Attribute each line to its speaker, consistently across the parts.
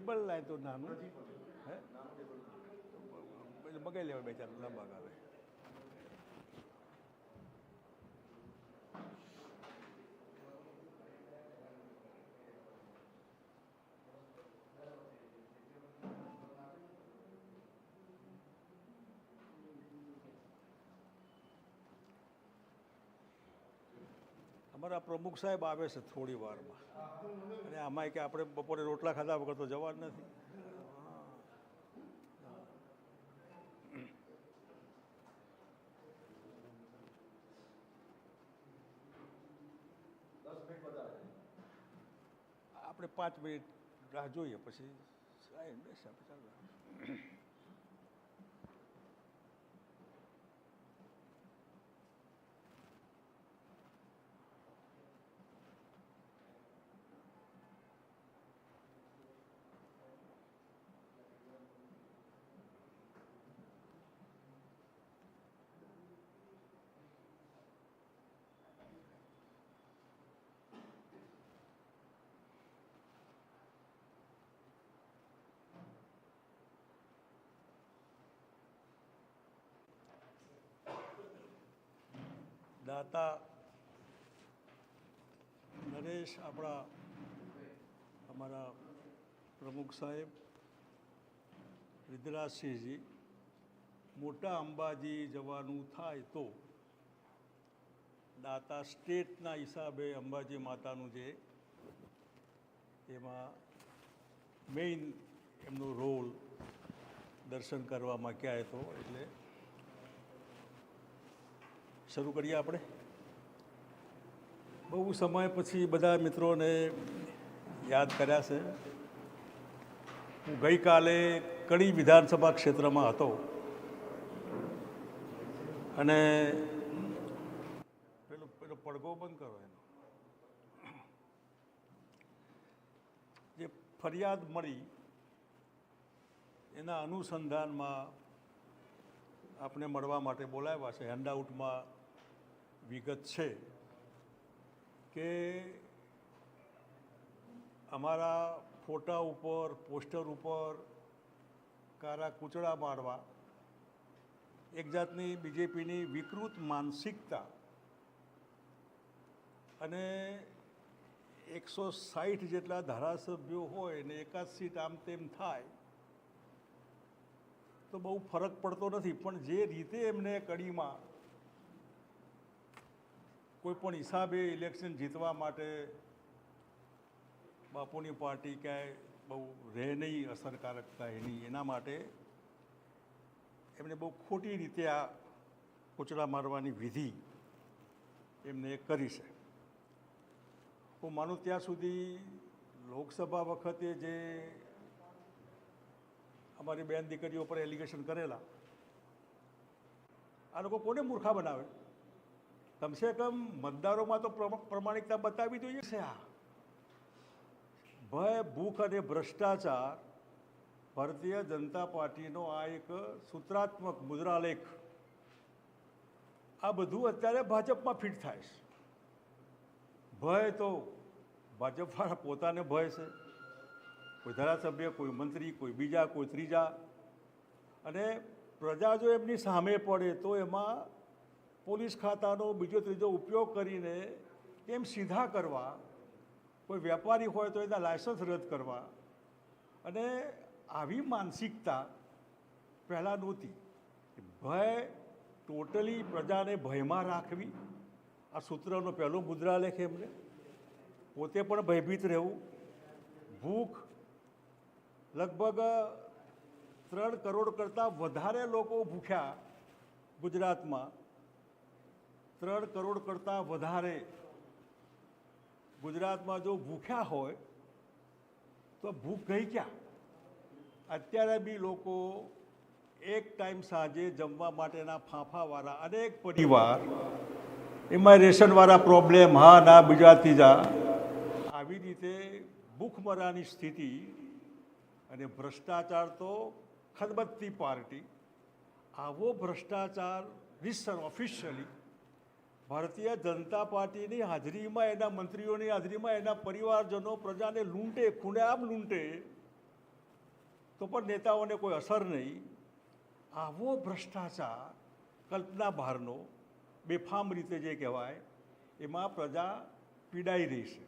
Speaker 1: Table લાય તો નાનું. હે? એટલે મગાઈ લેવા બે ચાર લાંબા ગાવે અમારા પ્રમુખ સાહેબ આવે છે થોડી વારમાં. અને આમાંય કે આપણે બપોરે રોટલા ખાધા વગર તો જવા જ નથી આપણે પાંચ મિનિટ રાહ જોઈએ પછી સાહેબ બેસા આપણે દાતા નરેશ આપણા અમારા પ્રમુખ સાહેબ રિદ્રાજસિંહજી મોટા અંબાજી જવાનું થાય તો દાતા સ્ટેટના હિસાબે અંબાજી માતાનું જે એમાં મેઇન એમનો રોલ દર્શન કરવામાં ક્યાંય તો એટલે શરૂ કરીએ આપણે. બહુ સમય પછી બધા મિત્રોને યાદ કર્યા છે. હું ગઈકાલે કડી વિધાનસભા ક્ષેત્રમાં હતો. અને પેલો પેલો પડઘો બંધ કરો એનો. જે ફરિયાદ મળી, એના અનુસંધાનમાં આપણે મળવા માટે બોલાવ્યા છે. હેન્ડઆઉટમાં વિગત છે કે અમારા ફોટા ઉપર, પોસ્ટર ઉપર કારા કૂચડા મારવા એક જાતની બીજેપીની વિકૃત માનસિકતા અને એકસો સાઠ જેટલા ધારાસભ્યો હોય ને એકાદ સીટ આમ તેમ થાય, તો બહુ ફરક પડતો નથી. પણ જે રીતે એમને કડીમાં કોઈ પણ હિસાબે ઇલેક્શન જીતવા માટે બાપુની પાર્ટી ક્યાંય બહુ રહે નહીં અસરકારકતા એની એના માટે એમને બહુ ખોટી રીતે આ કૂચડા મારવાની વિધિ એમને કરી છે. હું માનું ત્યાં સુધી લોકસભા વખતે જે અમારી બેન દીકરીઓ પર એલિગેશન કરેલા, આ લોકો કોને મૂર્ખા બનાવે? કમસે કમ મતદારોમાં તો પ્રમ- પ્રમાણિકતા બતાવી જોઈએ. છે આ. ભય ભૂખ અને ભ્રષ્ટાચાર ભારતીય જનતા પાર્ટીનો આ એક સૂત્રાત્મક મુદ્રાલેખ. આ બધું અત્યારે ભાજપમાં ફિટ થાય છે. ભય તો ભાજપવાળા પોતાને ભય છે. કોઈ ધારાસભ્ય કોઈ મંત્રી કોઈ બીજા કોઈ ત્રીજા. અને પ્રજા જો એમની સામે પડે તો એમાં પોલીસ ખાતાનો બીજો ત્રીજો ઉપયોગ કરીને કેમ સીધા કરવા, કોઈ વેપારી હોય તો એના લાયસન્સ રદ કરવા. અને આવી માનસિકતા પહેલાં નહોતી. ભય ટોટલી પ્રજાને ભયમાં રાખવી. આ સૂત્રનો પહેલો મુદ્રા લેખ એમને. પોતે પણ ભયભીત રહેવું. ભૂખ લગભગ ત્રણ કરોડ કરતાં વધારે લોકો ભૂખ્યા ગુજરાતમાં. ત્રણ કરોડ કરતાં વધારે ગુજરાતમાં જો ભૂખ્યા હોય, તો ભૂખ ગઈ ક્યાં? અત્યારે બી લોકો એક ટાઈમ સાંજે જમવા માટેના ફાંફાવાળા અનેક પરિવાર, એમાં રેશનવાળા પ્રોબ્લેમ હા, ના બીજા ત્રીજા આવી રીતે ભૂખમરાની સ્થિતિ અને ભ્રષ્ટાચાર તો ખદબત્તી પાર્ટી. આવો ભ્રષ્ટાચાર રિસર ઓફિશિયલી ભારતીય જનતા પાર્ટીની હાજરીમાં એના મંત્રીઓની હાજરીમાં એના પરિવારજનો પ્રજાને લૂંટે ખૂણે આમ લૂંટે, તો પણ નેતાઓને કોઈ અસર નહીં. આવો ભ્રષ્ટાચાર કલ્પના બહારનો, બેફામ રીતે જે કહેવાય, એમાં પ્રજા પીડાઈ રહી છે.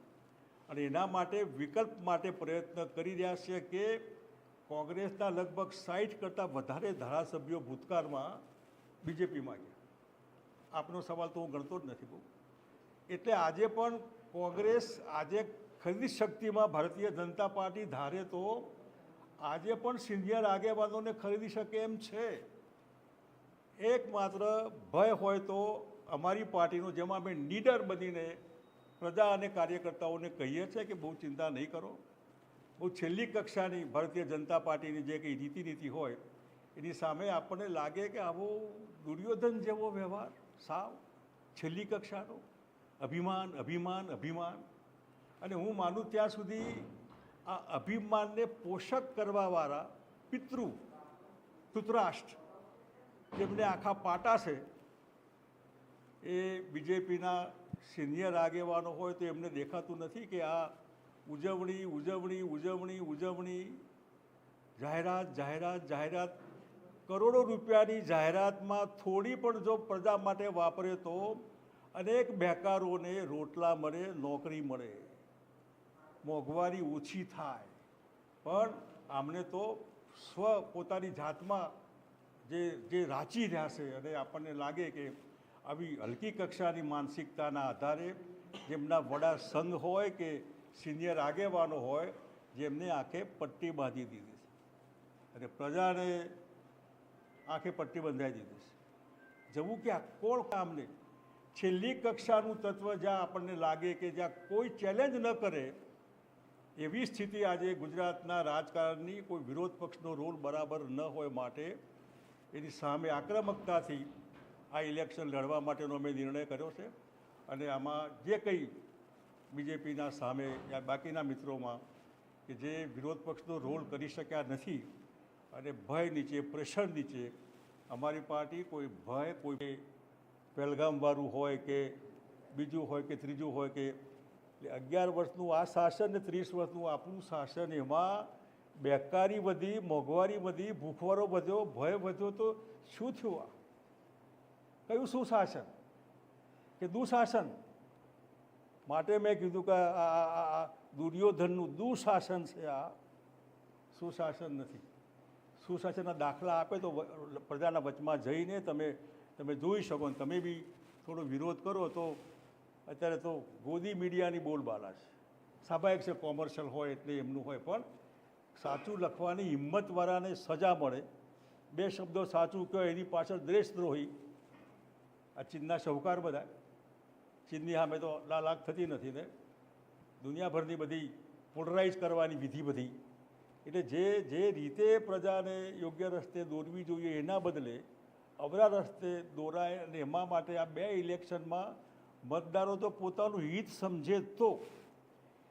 Speaker 1: અને એના માટે વિકલ્પ માટે પ્રયત્ન કરી રહ્યા છે કે કોંગ્રેસના લગભગ સાઠ કરતાં વધારે ધારાસભ્યો ભૂતકાળમાં બીજેપીમાં ગયા. આપનો સવાલ તો હું ગણતો જ નથી બહુ. એટલે આજે પણ કોંગ્રેસ આજે ખરીદી શક્તિમાં ભારતીય જનતા પાર્ટી ધારે તો આજે પણ સિનિયર આગેવાનોને ખરીદી શકે એમ છે. એકમાત્ર ભય હોય તો અમારી પાર્ટીનો, જેમાં અમે નીડર બનીને પ્રજા અને કાર્યકર્તાઓને કહીએ છીએ કે બહુ ચિંતા નહીં કરો. બહુ છેલ્લી કક્ષાની ભારતીય જનતા પાર્ટીની જે કંઈ રીતિ નીતિ હોય, એની સામે આપણને લાગે કે આવો દુર્યોધન જેવો વ્યવહાર. સાવ છેલ્લી કક્ષાનો. અભિમાન અભિમાન અભિમાન. અને હું માનું ત્યાં સુધી આ અભિમાનને પોષક કરવાવાળા પિતૃ ધૃતરાષ્ટ્ર જેમને આખા પાટા છે, એ બીજેપીના સિનિયર આગેવાનો હોય તો એમને દેખાતું નથી કે આ ઉજવણી ઉજવણી ઉજવણી ઉજવણી, જાહેરાત જાહેરાત જાહેરાત કરોડો રૂપિયાની જાહેરાતમાં થોડી પણ જો પ્રજા માટે વાપરે તો અનેક બેકારોને રોટલા મળે, નોકરી મળે. મોંઘવારી ઓછી થાય. પણ આમને તો સ્વ પોતાની જાતમાં જે જે રાચી રહ્યા છે અને આપણને લાગે કે આવી હલકી કક્ષાની માનસિકતાના આધારે જેમના વડા સંઘ હોય કે સિનિયર આગેવાનો હોય, જેમને આંખે પટ્ટી બાંધી દીધી છે. અને પ્રજાને આંખે પટ્ટી બંધાઈ દીધી છે. જવું ક્યાં? કોણ કામને છેલ્લી કક્ષાનું તત્વ જ્યાં આપણને લાગે કે જ્યાં કોઈ ચેલેન્જ ન કરે, એવી સ્થિતિ આજે ગુજરાતના રાજકારણની કોઈ વિરોધ પક્ષનો રોલ બરાબર ન હોય માટે એની સામે આક્રમકતાથી આ ઇલેક્શન લડવા માટેનો અમે નિર્ણય કર્યો છે. અને આમાં જે કંઈ બીજેપીના સામે યા બાકીના મિત્રોમાં કે જે વિરોધ પક્ષનો રોલ કરી શક્યા નથી અને ભય નીચે પ્રેશર નીચે. અમારી પાર્ટી કોઈ ભય, કોઈ પહેલગામવાળું હોય કે બીજું હોય કે ત્રીજું હોય કે એટલે અગિયાર વર્ષનું આ શાસન ને ત્રીસ વર્ષનું આપણું શાસન એમાં બેકારી વધી, મોંઘવારી વધી, ભૂખવારો વધ્યો, ભય વધ્યો તો શું થયું આ? કયું સુશાસન? કે દુશાસન? માટે મેં કીધું કે આ દુર્યોધનનું દુશાસન છે આ. સુશાસન નથી. સુશાસનના દાખલા આપે તો પ્રજાના વચમાં જઈને તમે તમે જોઈ શકો ને તમે બી થોડો વિરોધ કરો તો અત્યારે તો ગોદી મીડિયાની બોલબાલા છે. સ્વાભાવિક છે, કોમર્શિયલ હોય એટલે એમનું હોય, પણ સાચું લખવાની હિંમતવાળાને સજા મળે. બે શબ્દો સાચું કહો એની પાછળ દેશદ્રોહી આ ચીનના શહુકાર બધા. ચીનની સામે તો લાલાક થતી નથી ને. દુનિયાભરની બધી પોલરાઇઝ કરવાની વિધિ બધી. એટલે જે જે રીતે પ્રજાને યોગ્ય રસ્તે દોરવી જોઈએ એના બદલે અવરા રસ્તે દોરાય અને એમાં માટે આ બે ઇલેક્શનમાં મતદારો તો પોતાનું હિત સમજે તો.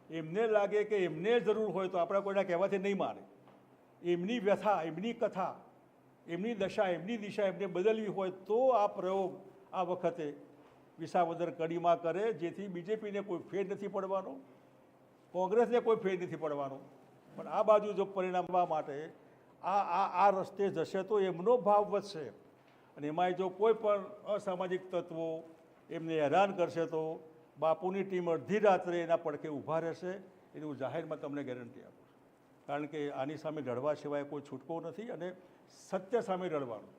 Speaker 1: એમને લાગે કે એમને જરૂર હોય તો આપણા કોઈના કહેવાથી નહીં મારે એમની વ્યથા, એમની કથા, એમની દશા, એમની દિશા એમને બદલવી હોય તો આ પ્રયોગ આ વખતે વિસાવદર કડીમાં કરે, જેથી બીજેપીને કોઈ ફેર નથી પડવાનો, કોંગ્રેસને કોઈ ફેર નથી પડવાનો. પણ આ બાજુ જો પરિણામવા માટે આ આ આ રસ્તે જશે તો એમનો ભાવ વધશે. અને એમાંય જો કોઈ પણ અસામાજિક તત્વો એમને હેરાન કરશે તો બાપુની ટીમ અડધી રાત્રે એના પડખે ઊભા રહેશે, એની હું જાહેરમાં તમને ગેરંટી આપું કારણ કે આની સામે લડવા સિવાય કોઈ છૂટકો નથી અને સત્ય સામે લડવાનું.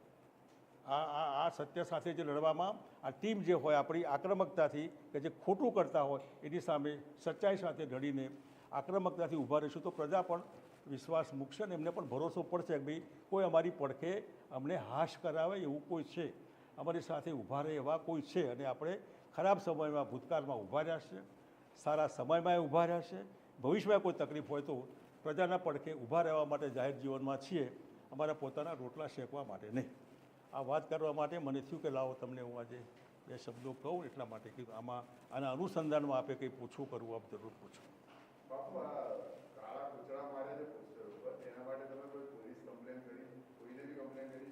Speaker 1: આ આ આ સત્ય સાથે જે લડવામાં આ ટીમ જે હોય આપણી આક્રમકતાથી કે જે ખોટું કરતા હોય એની સામે સચ્ચાઈ સાથે લડીને આક્રમકતાથી ઊભા રહીશું તો પ્રજા પણ વિશ્વાસ મૂકશે ને એમને પણ ભરોસો પડશે કે ભાઈ કોઈ અમારી પડખે અમને હાશ કરાવે એવું કોઈ છે. અમારી સાથે ઊભા રહે એવા કોઈ છે અને આપણે ખરાબ સમયમાં ભૂતકાળમાં ઊભા રહ્યા સારા સમયમાં એ ઊભા રહ્યા ભવિષ્યમાં કોઈ તકલીફ હોય તો પ્રજાના પડખે ઊભા રહેવા માટે જાહેર જીવનમાં છીએ. અમારા પોતાના રોટલા શેકવા માટે નહીં. આ વાત કરવા માટે મને થયું કે લાવો તમને હું આજે બે શબ્દો કહું એટલા માટે કે આમાં આના અનુસંધાનમાં આપે કંઈ પૂછવું કરવું આપ જરૂર પૂછો.
Speaker 2: બાપુ, આ કાળા કૂતરા માર્યા છે પોસ્ટર ઉપર એના માટે તમે કોઈ પોલીસ કમ્પ્લેન કરી, કોઈને બી કમ્પ્લેન કરી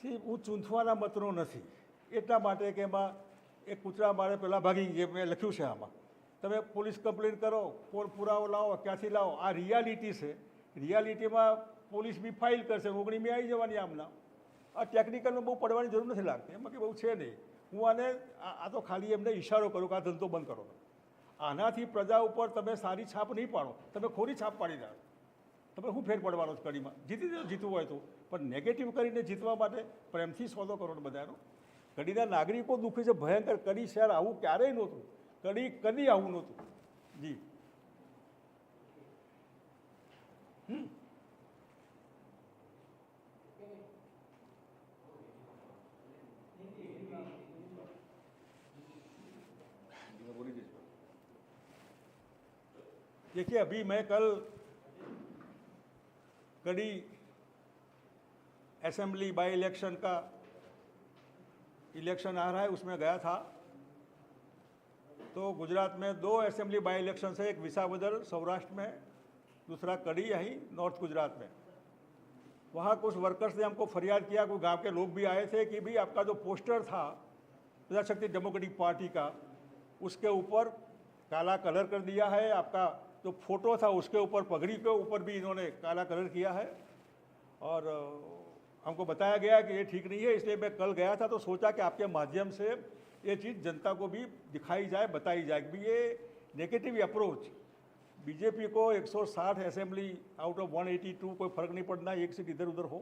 Speaker 1: સી હું ચૂંથવાના મતનો નથી. એટલા માટે કે એમાં એ કૂતરા મારે પહેલાં ભાગી ગયા, મેં લખ્યું છે આમાં. તમે પોલીસ કમ્પ્લેન કરો પુરાવો લાવો, ક્યાંથી લાવો? આ રિયાલિટી છે. રિયાલિટીમાં પોલીસ બી ફાઇલ કરશે ઓગણીમી આવી જવાની આમના. આ ટેકનિકલમાં બહુ પડવાની જરૂર નથી લાગતી. એમાં કે બહુ છે નહીં. હું આને, આ તો ખાલી એમને ઇશારો કરું કે આ ધંધો બંધ કરો. આનાથી પ્રજા ઉપર તમે સારી છાપ નહીં પાડો. તમે ખોરી છાપ પાડી દો. તમે શું ફેર પડવાનો છે કડીમાં? જીતી દો જીતવું હોય તો. પણ નેગેટિવ કરીને જીતવા માટે પ્રેમથી સોદો કરો બધાનો. કડીના નાગરિકો દુઃખી છે, ભયંકર. કડી શહેર આવું ક્યારેય નહોતું. કડી કદી આવું નહોતું. જી. देखिए, अभी मैं कल कड़ी असेंबली बाई इलेक्शन का इलेक्शन आ रहा है, उसमें गया था। तो गुजरात में दो असेंबली बाई इलेक्शन है एक विसावदर सौराष्ट्र में, दूसरा कड़ी, यहीं नॉर्थ गुजरात में। वहाँ कुछ वर्कर्स ने हमको फरियाद किया कोई गाँव के लोग भी आए थे कि भाई आपका जो पोस्टर था, प्रजाशक्ति डेमोक्रेटिक पार्टी का, उसके ऊपर काला कलर कर दिया है, आपका जो फ़ोटो था उसके ऊपर, पगड़ी के ऊपर भी इन्होंने काला कलर किया है। और हमको बताया गया कि ये ठीक नहीं है, इसलिए मैं कल गया था तो सोचा कि आपके माध्यम से ये चीज़ जनता को भी दिखाई जाए, बताई जाए कि ये नेगेटिव अप्रोच बीजेपी को 160 असेंबली आउट ऑफ़ 182 कोई फ़र्क नहीं पड़ना, एक सीट इधर उधर हो,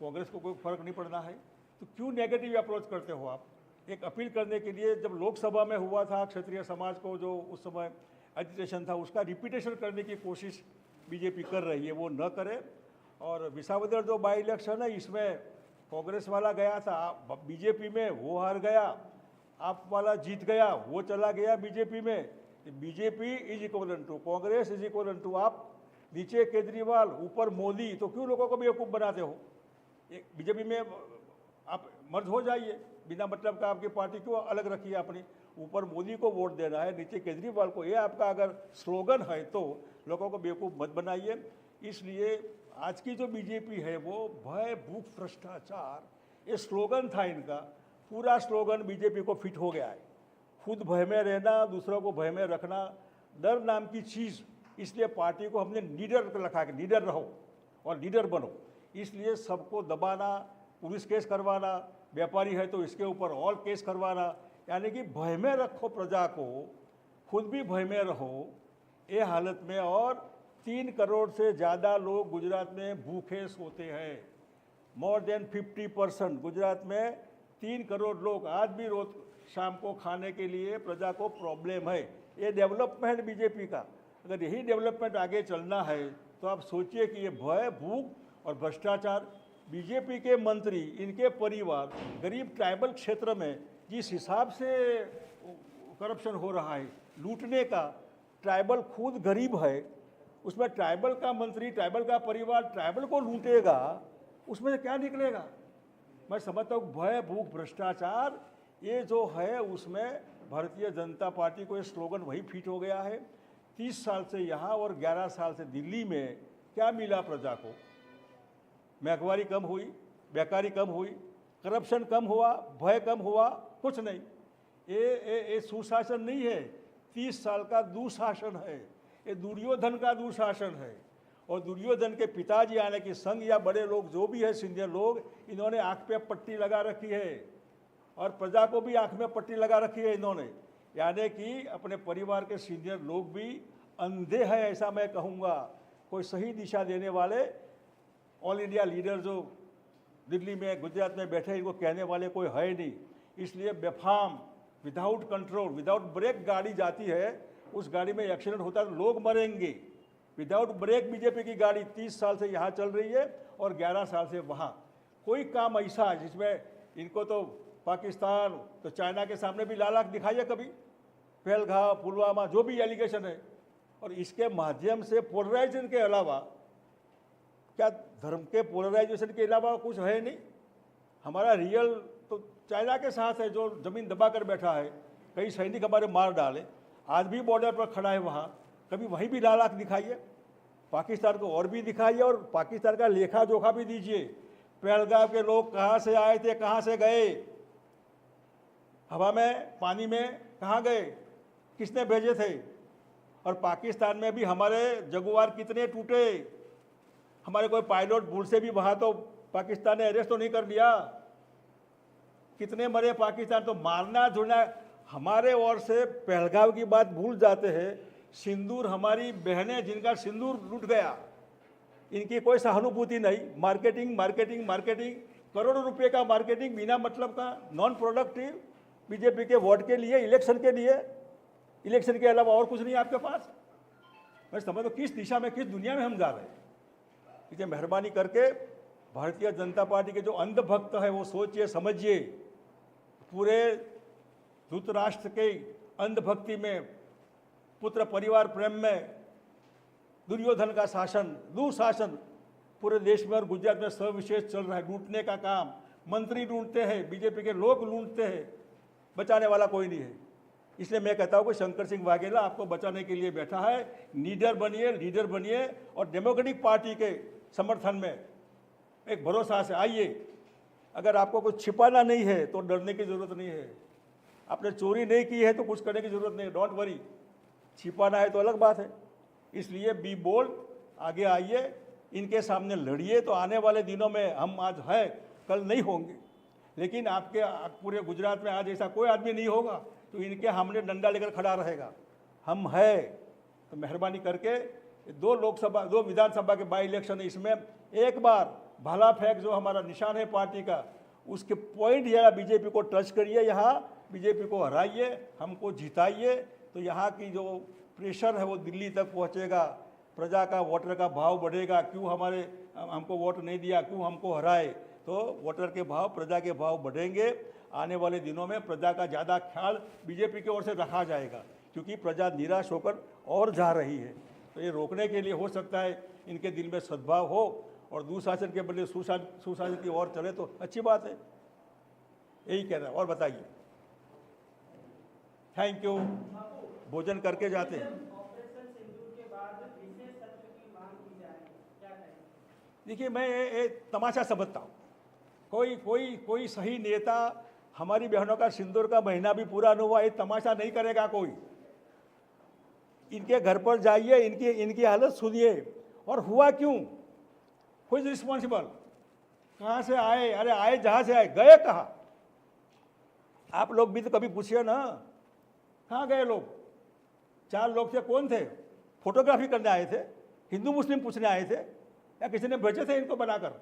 Speaker 1: कांग्रेस को कोई फ़र्क नहीं पड़ना है। तो क्यों नेगेटिव अप्रोच करते हो आप? एक अपील करने के लिए जब लोकसभा में हुआ था, क्षत्रिय समाज को जो उस समय एजिटेशन था, उसका रिपीटेशन करने की कोशिश बीजेपी कर रही है, वो न करे। और विसावदर जो बाई इलेक्शन है, इसमें कांग्रेस वाला गया था बीजेपी में वो हार गया, आप वाला जीत गया, वो चला गया बीजेपी में। BJP is equal to Congress is equal to AAP, नीचे केजरीवाल, ऊपर मोदी तो क्यों लोगों को बेवकूफ़ बनाते हो? एक बीजेपी में आप मर्ज हो जाइए, बिना मतलब का आपकी पार्टी क्यों अलग रखी है अपनी ऊपर मोदी को वोट देना है, नीचे केजरीवाल को, ये आपका अगर स्लोगन है तो लोगों को बेवकूफ़ मत बनाइए। इसलिए आज की जो बीजेपी है वो भय, भूख, भ्रष्टाचार, ये स्लोगन था इनका, पूरा स्लोगन बीजेपी को फिट हो गया है। खुद भय में रहना, दूसरों को भय में रखना, डर नाम की चीज़, इसलिए पार्टी को हमने लीडर रखा कि लीडर रहो और लीडर बनो। इसलिए सबको दबाना, पुलिस केस करवाना, व्यापारी है तो इसके ऊपर और केस करवाना यानी कि भय में रखो प्रजा को, खुद भी भय में रहो। ये हालत में और तीन करोड़ से ज़्यादा लोग गुजरात में भूखे सोते हैं। More than fifty percent Gujarat में तीन करोड़ लोग आज भी रोज शाम को खाने के लिए प्रजा को प्रॉब्लम है। ये डेवलपमेंट बीजेपी का। अगर यही डेवलपमेंट आगे चलना है तो आप सोचिए कि ये भय, भूख और भ्रष्टाचार बीजेपी के मंत्री, इनके परिवार, गरीब ट्राइबल क्षेत्र में जिस हिसाब से करप्शन हो रहा है, लूटने का, ट्राइबल खुद गरीब है, उसमें ट्राइबल का मंत्री, ट्राइबल का परिवार, ट्राइबल को लूटेगा, उसमें से क्या निकलेगा? मैं समझता हूँ भय, भूख, भ्रष्टाचार, ये जो है उसमें भारतीय जनता पार्टी को ये स्लोगन वही फिट हो गया है। तीस साल से यहाँ और ग्यारह साल से दिल्ली में क्या मिला प्रजा को? महँगाई कम हुई, बेकारी कम हुई, करप्शन कम हुआ, भय कम हुआ कुछ नहीं। ये ये ये सुशासन नहीं है। तीस साल का दुशासन है। ये दुर्योधन का दुशासन है। और दुर्योधन के पिताजी यानी कि संघ या बड़े लोग जो भी है, सीनियर लोग, इन्होंने आँख पे पट्टी लगा रखी है। और प्रजा को भी आँख में पट्टी लगा रखी है इन्होंने। यानी कि अपने परिवार के सीनियर लोग भी अंधे हैं, ऐसा मैं कहूँगा। कोई सही दिशा देने वाले, ऑल इंडिया लीडर जो दिल्ली में, गुजरात में बैठे इनको कहने वाले कोई है नहीं। इसलिए बेफाम विदाउट कंट्रोल विदाउट ब्रेक गाड़ी जाती है, उस गाड़ी में एक्सीडेंट होता है तो लोग मरेंगे। विदाउट ब्रेक बीजेपी की गाड़ी 30 साल से यहाँ चल रही है और 11 साल से वहाँ। कोई काम ऐसा है जिसमें इनको तो पाकिस्तान तो चाइना के सामने भी लालाक दिखाइए कभी। पहलगाम, पुलवामा, जो भी एलिगेशन है। और इसके माध्यम से पोलराइजेशन के अलावा, क्या धर्म के पोलराइजेशन के अलावा कुछ है नहीं? हमारा रियल चाइना के साथ है, जो ज़मीन दबा कर बैठा है, कई सैनिक हमारे मार डाले। आज भी बॉर्डर पर खड़ा है वहाँ। कभी वहीं भी लालाक दिखाइए। पाकिस्तान को और भी दिखाइए और पाकिस्तान का लेखा जोखा भी दीजिए। पहलगाम के लोग कहाँ से आए थे, कहाँ से गए? हवा में, पानी में कहाँ गए? किसने भेजे थे? और पाकिस्तान में भी हमारे जगुआर कितने टूटे? हमारे कोई पायलट भूल से भी वहाँ तो पाकिस्तान ने अरेस्ट तो नहीं कर लिया। कितने मरे पाकिस्तान तो मारना जुड़ना, हमारे ओर से पहलगाव की बात भूल जाते हैं। सिंदूर हमारी बहनें जिनका सिंदूर लूट गया, इनकी कोई सहानुभूति नहीं। मार्केटिंग मार्केटिंग मार्केटिंग, करोड़ों रुपए का मार्केटिंग, बिना मतलब का नॉन प्रोडक्टिव बीजेपी के वोट के लिए, इलेक्शन के लिए। इलेक्शन के अलावा और कुछ नहीं आपके पास। मैं समझ तो किस दिशा में, किस दुनिया में हम जा रहे हैं। इसलिए मेहरबानी करके भारतीय जनता पार्टी के जो अंधभक्त है, वो सोचिए, समझिए। पूरे धृतराष्ट्र के अंधभक्ति में, पुत्र परिवार प्रेम में, दुर्योधन का शासन, दुशासन पूरे देश में और गुजरात में सविशेष चल रहा है। लूटने का काम, मंत्री ढूंढते हैं, बीजेपी के लोग लूटते हैं, बचाने वाला कोई नहीं है। इसलिए मैं कहता हूँ कि शंकर सिंह वाघेला आपको बचाने के लिए बैठा है। लीडर बनिए लीडर बनिए और डेमोक्रेटिक पार्टी के समर्थन में एक भरोसा से आइए। अगर आपको कुछ छिपाना नहीं है तो डरने की ज़रूरत नहीं है। आपने चोरी नहीं की है तो कुछ करने की ज़रूरत नहीं है। डोंट वरी छिपाना है तो अलग बात है। इसलिए बी बोल्ड आगे आइए, इनके सामने लड़िए तो आने वाले दिनों में हम आज है, कल नहीं होंगे। लेकिन आपके पूरे गुजरात में आज ऐसा कोई आदमी नहीं होगा तो इनके हमने डंडा लेकर खड़ा रहेगा। हम है। तो मेहरबानी करके दो लोकसभा, दो विधानसभा के बाई इलेक्शन इसमें एक बार भाला फेंक जो हमारा निशान है पार्टी का, उसके पॉइंट या बीजेपी को टच करिए यहाँ, बीजेपी को हराइए, हमको जिताइए। तो यहाँ की जो प्रेशर है वो दिल्ली तक पहुँचेगा, प्रजा का वोटर का भाव बढ़ेगा, क्यों हमारे, हमको वोट नहीं दिया, क्यों हमको हराए? तो वोटर के भाव, प्रजा के भाव बढ़ेंगे। आने वाले दिनों में प्रजा का ज़्यादा ख्याल बीजेपी की ओर से रखा जाएगा, क्योंकि प्रजा निराश होकर और जा रही है। तो ये रोकने के लिए हो सकता है, इनके दिल में सद्भाव हो और दुशासन के बदले सुशासन सुशासन की ओर चले तो अच्छी बात है। यही कहना और बताइए। थैंक यू भोजन करके जाते हैं। देखिए मैं ये, तमाशा समझता हूँ। कोई कोई कोई सही नेता हमारी बहनों का सिंदूर का महीना भी पूरा नहीं हुआ ये तमाशा नहीं करेगा कोई। इनके घर पर जाइए इनकी इनकी हालत सुनिए। और हुआ क्यों? कोई रिस्पॉन्सिबल कहाँ से आए? अरे आए जहाँ से आए? गए कहा? आप लोग भी तो कभी पूछिए ना। कहाँ गए लोग? चार लोग थे कौन थे? फोटोग्राफी करने आए थे? हिंदू मुस्लिम पूछने आए थे? या किसी ने भेजे थे इनको बनाकर?